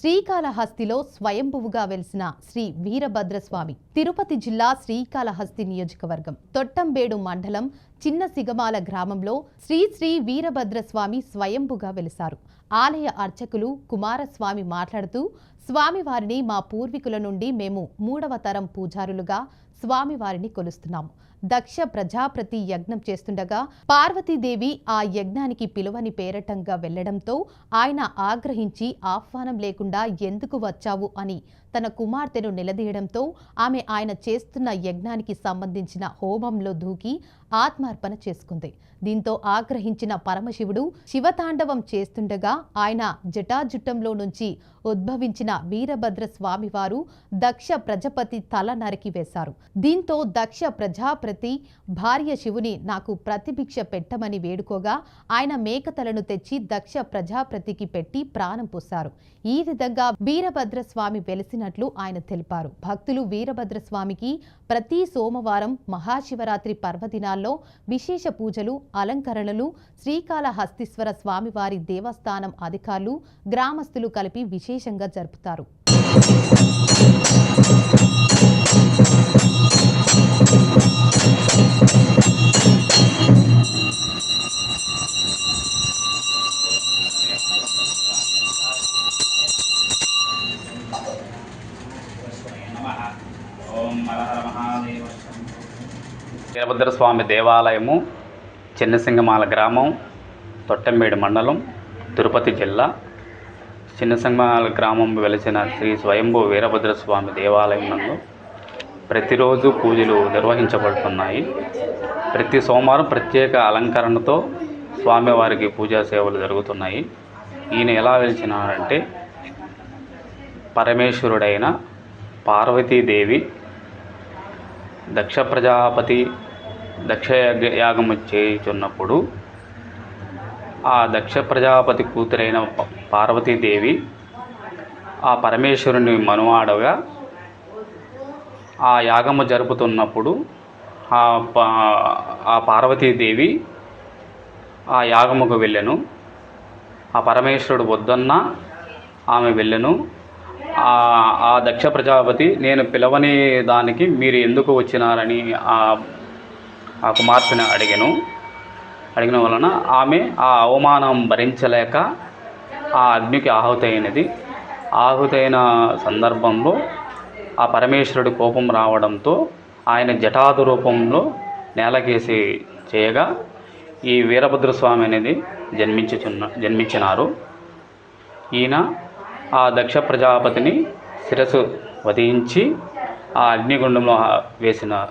శ్రీకాళహస్తిలో స్వయంభువుగా వెలిసిన శ్రీ వీరభద్రస్వామి తిరుపతి జిల్లా శ్రీకాళహస్తి నియోజకవర్గం తొట్టంబేడు మండలం చిన్న సిగమాల గ్రామంలో శ్రీ శ్రీ వీరభద్రస్వామి స్వయంభుగా వెలిశారు. ఆలయ అర్చకులు కుమారస్వామి మాట్లాడుతూ స్వామివారిని మా పూర్వీకుల నుండి మేము మూడవ తరం పూజారులుగా స్వామివారిని కొలుస్తున్నాం. దక్ష ప్రజాప్రతి యజ్ఞం చేస్తుండగా పార్వతీదేవి ఆ యజ్ఞానికి పిలువని పేరటంగా వెళ్ళడంతో ఆయన ఆగ్రహించి ఆహ్వానం లేకుండా ఎందుకు వచ్చావు అని తన కుమార్తెను నిలదీయడంతో ఆమె ఆయన చేస్తున్న యజ్ఞానికి సంబంధించిన హోమంలో దూకి ఆత్మార్పణ చేసుకుంది. దీంతో ఆగ్రహించిన పరమశివుడు శివతాండవం చేస్తుండగా ఆయన జటాజుట్టంలో నుంచి ఉద్భవించిన వీరభద్ర స్వామివారు దక్ష ప్రజపతి తల నరికి వేశారు. దీంతో దక్ష ప్రజాప్రతి భార్య శివుని నాకు ప్రతిభిక్ష పెట్టమని వేడుకోగా ఆయన మేకతలను తెచ్చి దక్ష ప్రజాప్రతికి పెట్టి ప్రాణం పోశారు. ఈ విధంగా వీరభద్రస్వామి వెలిసినట్లు ఆయన తెలిపారు. భక్తులు వీరభద్రస్వామికి ప్రతి సోమవారం మహాశివరాత్రి పర్వదినాల్లో విశేష పూజలు అలంకరణలు శ్రీకాళహస్తీశ్వర స్వామివారి దేవస్థానం అధికారులు గ్రామస్తులు కలిపి విశేషంగా జరుపుతారు. వీరభద్రస్వామి దేవాలయము చిన్నసింగమాల గ్రామం తొట్టంబేడు మండలం తిరుపతి జిల్లా. చిన్నసింగమాల గ్రామం వెలిసిన శ్రీ స్వయంభూ వీరభద్రస్వామి దేవాలయం నందు ప్రతిరోజు పూజలు నిర్వహించబడుతున్నాయి. ప్రతి సోమవారం ప్రత్యేక అలంకరణతో స్వామివారికి పూజా సేవలు జరుగుతున్నాయి. ఈయన ఎలా వెలిచినారంటే పరమేశ్వరుడైన పార్వతీదేవి దక్ష ప్రజాపతి దక్ష యాగము చేయుచున్నప్పుడు ఆ దక్ష ప్రజాపతి కూతురైన పార్వతీదేవి ఆ పరమేశ్వరుని మనువాడగా ఆ యాగము జరుపుతున్నప్పుడు ఆ ప ఆ పార్వతీదేవి ఆ యాగముకు వెళ్ళెను. ఆ పరమేశ్వరుడు వద్దన్న ఆమె వెళ్ళెను. ఆ దక్ష ప్రజాపతి నేను పిలవని దానికి మీరు ఎందుకు వచ్చినారని ఆ ఆ కుమార్తెను అడిగాను. అడిగిన వలన ఆమె ఆ అవమానం భరించలేక ఆ అగ్నికి ఆహుతైనది. ఆహుతైన సందర్భంలో ఆ పరమేశ్వరుడి కోపం రావడంతో ఆయన జటాదు రూపంలో నేలకేసి చేయగా ఈ వీరభద్రస్వామి అనేది జన్మించుచున్న జన్మించినారు. ఈయన ఆ దక్ష ప్రజాపతిని శిరస్సు వధించి ఆ అగ్నిగుండంలో వేసిన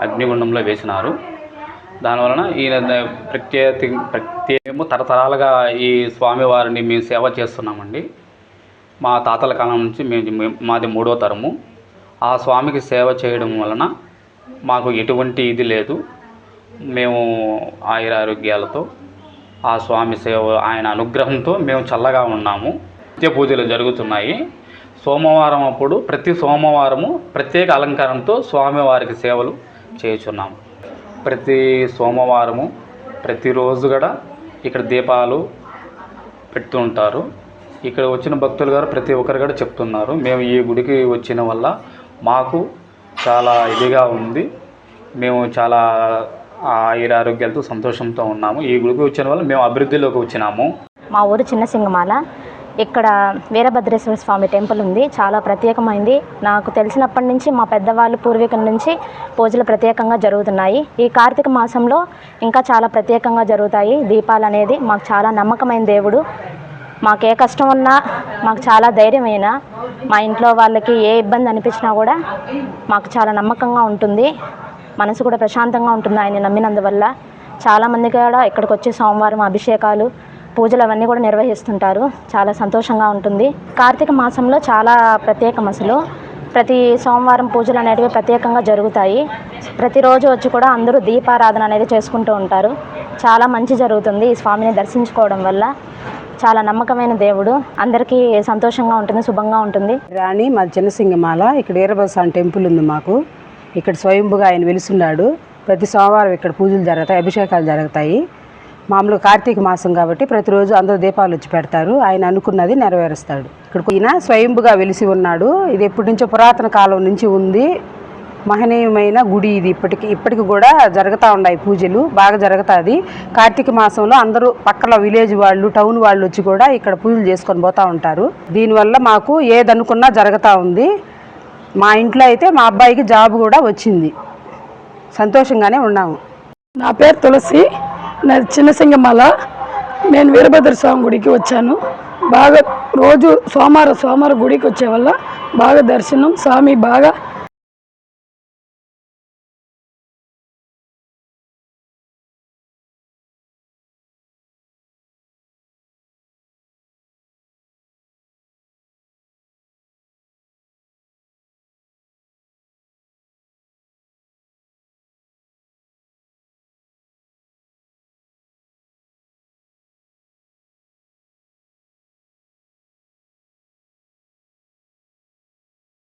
అగ్నిగుండంలో వేసినారు. దానివలన ఈయన ప్రత్యేక ప్రత్యేకము తరతరాలుగా ఈ స్వామివారిని మేము సేవ చేస్తున్నామండి. మా తాతల కాలం నుంచి మేము మేము- మాది మూడో తరము. ఆ స్వామికి సేవ చేయడం వలన మాకు ఎటువంటి ఇది లేదు. మేము ఆయురారోగ్యాలతో ఆ స్వామి సేవ ఆయన అనుగ్రహంతో మేము చల్లగా ఉన్నాము. నిత్య పూజలు జరుగుతున్నాయి. సోమవారం అప్పుడు ప్రతి సోమవారము ప్రత్యేక అలంకారంతో స్వామివారికి సేవలు చేయుచున్నాం. ప్రతి సోమవారము ప్రతిరోజు కూడా ఇక్కడ దీపాలు పెడుతూ ఉంటారు ఇక్కడ వచ్చిన భక్తులు గారు ప్రతి ఒక్కరు కూడా చెప్తున్నారు. మేము ఈ గుడికి వచ్చిన వల్ల మాకు చాలా ఇదిగా ఉంది. మేము చాలా ఆయుర ఆరోగ్యాలతో సంతోషంతో ఉన్నాము. ఈ గుడికి వచ్చిన వల్ల మేము అభివృద్ధిలోకి వచ్చినాము. మా ఊరు చిన్న సింగమాల. ఇక్కడ వీరభద్రేశ్వర స్వామి టెంపుల్ ఉంది. చాలా ప్రత్యేకమైంది. నాకు తెలిసినప్పటి నుంచి మా పెద్దవాళ్ళు పూర్వీకుల నుంచి పూజలు ప్రత్యేకంగా జరుగుతున్నాయి. ఈ కార్తీక మాసంలో ఇంకా చాలా ప్రత్యేకంగా జరుగుతాయి. దీపాలు అనేది మాకు చాలా నమ్మకమైన దేవుడు. మాకు ఏ కష్టం ఉన్నా మాకు చాలా ధైర్యమైన మా ఇంట్లో వాళ్ళకి ఏ ఇబ్బంది అనిపించినా కూడా మాకు చాలా నమ్మకంగా ఉంటుంది. మనసు కూడా ప్రశాంతంగా ఉంటుంది ఆయన నమ్మినందువల్ల. చాలామంది కూడా ఇక్కడికి వచ్చి సోమవారం అభిషేకాలు పూజలు అవన్నీ కూడా నిర్వహిస్తుంటారు. చాలా సంతోషంగా ఉంటుంది. కార్తీక మాసంలో చాలా ప్రత్యేకం అసలు. ప్రతి సోమవారం పూజలు అనేటివి ప్రత్యేకంగా జరుగుతాయి. ప్రతిరోజు వచ్చి కూడా అందరూ దీపారాధన అనేది చేసుకుంటూ ఉంటారు. చాలా మంచి జరుగుతుంది ఈ స్వామిని దర్శించుకోవడం వల్ల. చాలా నమ్మకమైన దేవుడు. అందరికీ సంతోషంగా ఉంటుంది శుభంగా ఉంటుంది. రాణి మా చిన్నసింగమాల ఇక్కడ వీరభస్వామి టెంపుల్ ఉంది మాకు. ఇక్కడ స్వయంభుగా ఆయన వెలుసున్నాడు. ప్రతి సోమవారం ఇక్కడ పూజలు జరుగుతాయి అభిషేకాలు జరుగుతాయి. మామూలుగా కార్తీక మాసం కాబట్టి ప్రతిరోజు అందరూ దీపాలు వచ్చి పెడతారు. ఆయన అనుకున్నది నెరవేరుస్తాడు. ఇక్కడ ఈయన స్వయంభుగా వెలిసి ఉన్నాడు. ఇది ఎప్పటి నుంచో పురాతన కాలం నుంచి ఉంది. మహనీయమైన గుడి ఇది ఇప్పటికి ఇప్పటికి కూడా జరుగుతూ ఉన్నాయి పూజలు. బాగా జరుగుతుంది. కార్తీక మాసంలో అందరూ పక్కల విలేజ్ వాళ్ళు టౌన్ వాళ్ళు వచ్చి కూడా ఇక్కడ పూజలు చేసుకొని పోతూ ఉంటారు. దీనివల్ల మాకు ఏదనుకున్నా జరుగుతూ ఉంది. మా ఇంట్లో అయితే మా అబ్బాయికి జాబ్ కూడా వచ్చింది. సంతోషంగానే ఉన్నాము. నా పేరు తులసి. నా చిన్నసింగమాల నేను వీరభద్ర స్వామి గుడికి వచ్చాను. బాగా రోజు సోమవారం సోమవారం గుడికి వచ్చే వల్ల బాగా దర్శనం స్వామి బాగా